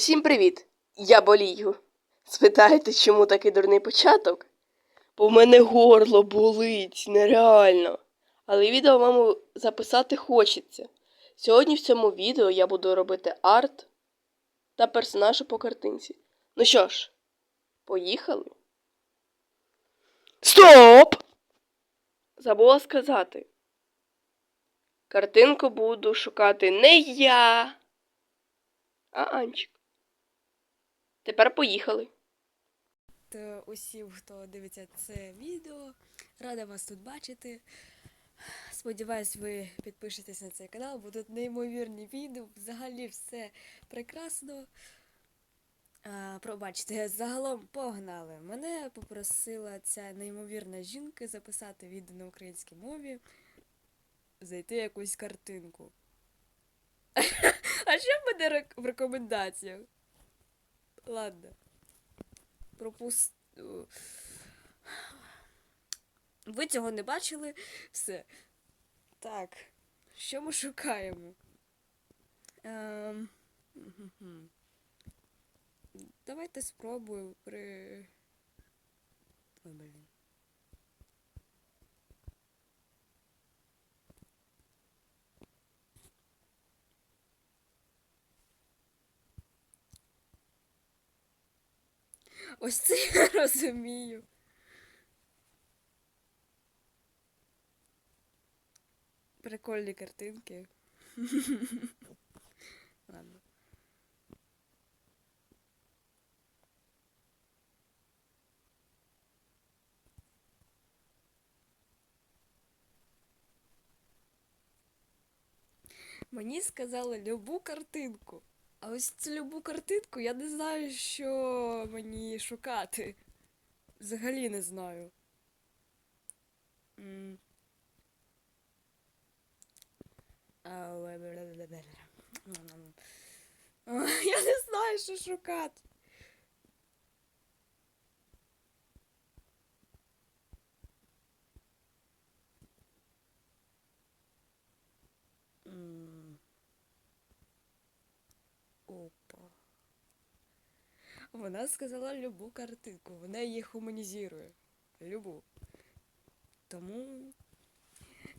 Всім привіт! Я болію. Спитаєте, чому такий дурний початок? Бо в мене горло болить, нереально. Але відео вам записати хочеться. Сьогодні в цьому відео я буду робити арт та персонажа по картинці. Ну що ж, поїхали? Стоп! Забула сказати. Картинку буду шукати не я, а Анчик. Тепер поїхали. Усім, хто дивиться це відео. Рада вас тут бачити. Сподіваюсь, ви підпишетесь на цей канал, бо тут неймовірні відео. Взагалі все прекрасно. А, пробачте, загалом погнали. Мене попросила ця неймовірна жінка записати відео на українській мові, зайти якусь картинку. А що буде в рекомендаціях? Ладно Пропуст. Ви цього не бачили? Все. Так. Що ми шукаємо? Ем... Давайте спробую при. Ой, блін. Ось це я розумію. Прикольні картинки. Ладно. Мені сказали любу картинку. А ось цю любу картинку я не знаю, що мені шукати. Взагалі не знаю. Я не знаю, що шукати. Вона сказала любу картинку. Вона її гуманізує. Любу. Тому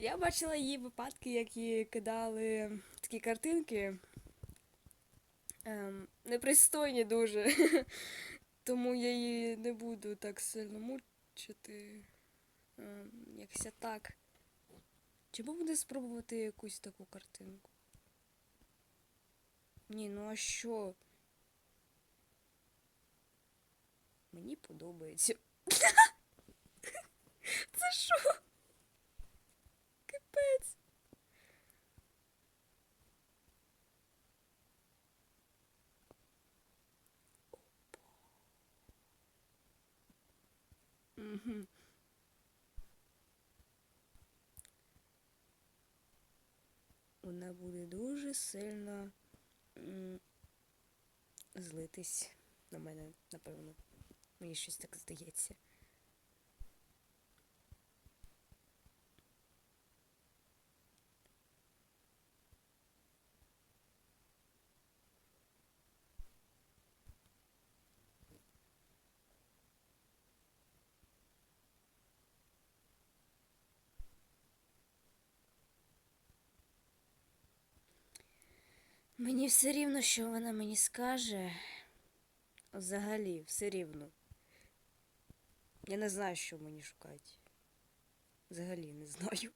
я бачила її випадки, які кидали такі картинки. Ем, непристойні дуже. Тому я її не буду так сильно мучити. Ем, якся так. Чи буде спробувати якусь таку картинку? Ні, ну а що? Мені подобається. Це що? Капець. Угу. Вона буде дуже сильно злитись на мене, напевно. Мені щось так здається. Мені все рівно, що вона мені скаже. Взагалі, все рівно. Я не знаю, що мені шукати. Взагалі не знаю.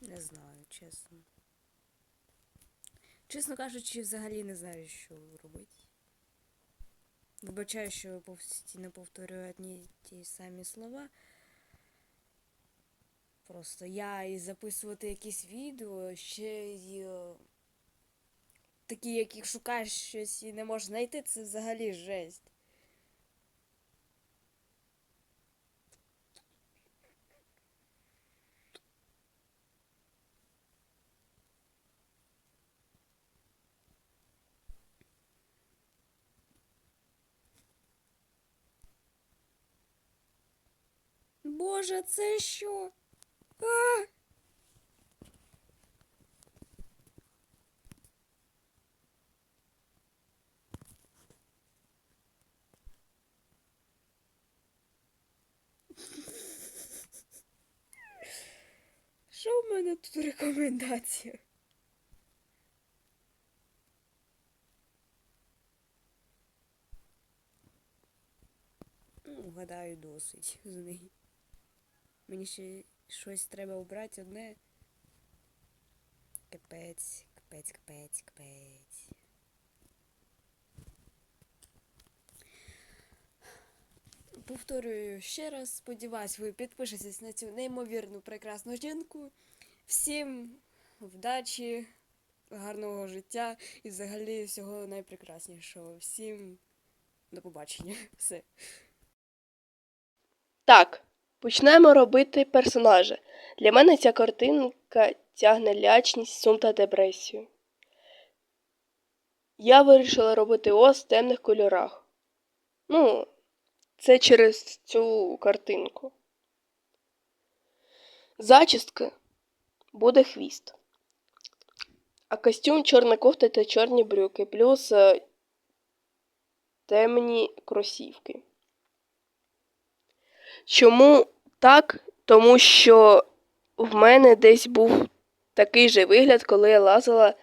Не знаю, чесно. Чесно кажучи, взагалі не знаю, що робити. Вибачаю, що постійно повторюю одні ті самі слова. Просто я і записувати якісь відео, ще й е, такі, яких шукаєш щось і не можеш знайти, це взагалі жесть. Боже, це що? А! Що в мене тут рекомендація? Ну, гадаю, досить з неї. Мені ще щось треба обрати одне. Капець, капець, капець, капець. Повторюю ще раз, сподіваюсь, ви підпишетесь на цю неймовірну прекрасну жінку. Всім вдачі, гарного життя і взагалі всього найпрекраснішого. Всім до побачення. Все. Так, почнемо робити персонажа. Для мене ця картинка тягне лячність, сум та депресію. Я вирішила робити ос в темних кольорах. Ну, це через цю картинку. Зачістка буде хвіст. А костюм чорна кофта та чорні брюки, плюс е, темні кросівки. Чому так? Тому що в мене десь був такий же вигляд, коли я лазила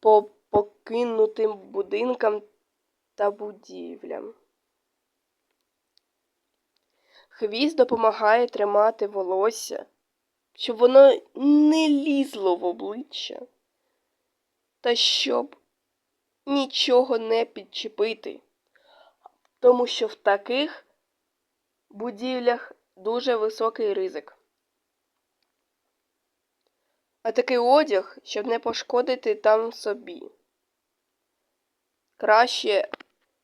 по покинутим будинкам та будівлям. Хвіст допомагає тримати волосся, щоб воно не лізло в обличчя, та щоб нічого не підчепити. Тому що в таких будівлях дуже високий ризик. А такий одяг, щоб не пошкодити там собі. Краще,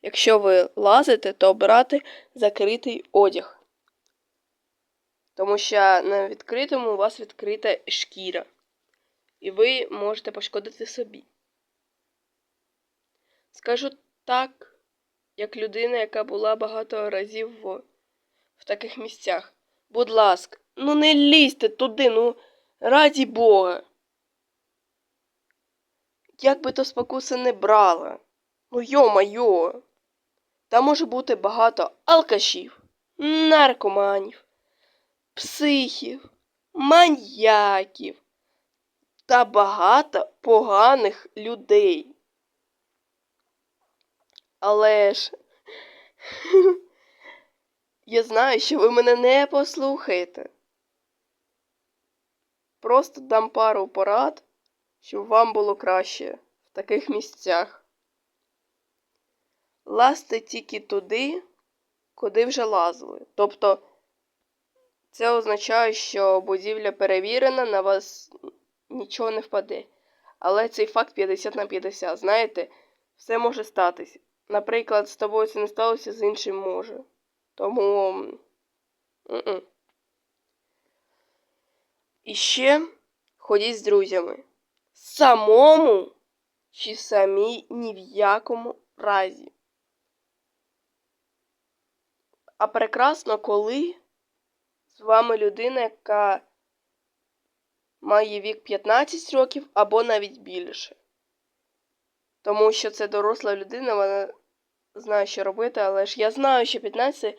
якщо ви лазите, то обирати закритий одяг. Тому що на відкритому у вас відкрита шкіра. І ви можете пошкодити собі. Скажу так, як людина, яка була багато разів в в таких місцях. Будь ласка, ну не лізьте туди, ну раді Бога. Як би то спокуси не брала. Ну йо-майо. Там може бути багато алкашів, наркоманів, психів, маньяків та багато поганих людей. Але ж. Я знаю, що ви мене не послухаєте. Просто дам пару порад, щоб вам було краще в таких місцях. Лазьте тільки туди, куди вже лазили. Тобто, це означає, що будівля перевірена, на вас нічого не впаде. Але цей факт 50 на 50. Знаєте, все може статись. Наприклад, з тобою це не сталося, з іншим може. Тому. м-м. І ще ходіть з друзями. Самому чи самі ні в якому разі. А прекрасно, коли з вами людина, яка має вік 15 років або навіть більше. Тому що це доросла людина, вона знає, що робити, але ж я знаю, що 15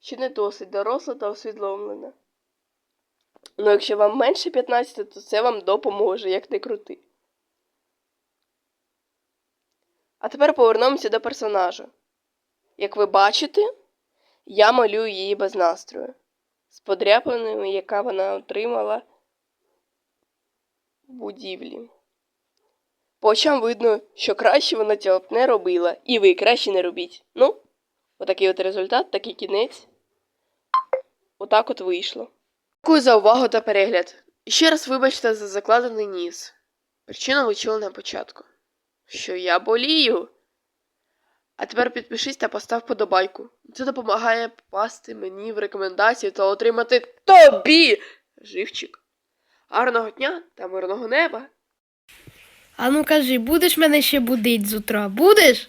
ще не досить доросла та усвідомлена. Ну, якщо вам менше 15, то це вам допоможе, як не крути. А тепер повернемося до персонажа. Як ви бачите, я малюю її без настрою. З подряпиною, яка вона отримала в будівлі. По очам видно, що краще вона цього б не робила, і ви краще не робіть. Ну, отакий от результат, такий кінець. Отак от вийшло. Дякую за увагу та перегляд. І ще раз вибачте за закладений ніс. Причину ви чули на початку. Що я болію. А тепер підпишись та постав подобайку. Це допомагає попасти мені в рекомендації та отримати тобі живчик. Гарного дня та мирного неба! А ну кажи, будеш мене ще будить з утра? Будеш?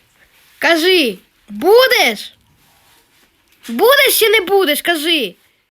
Кажи, будеш? Будеш чи не будеш? Кажи.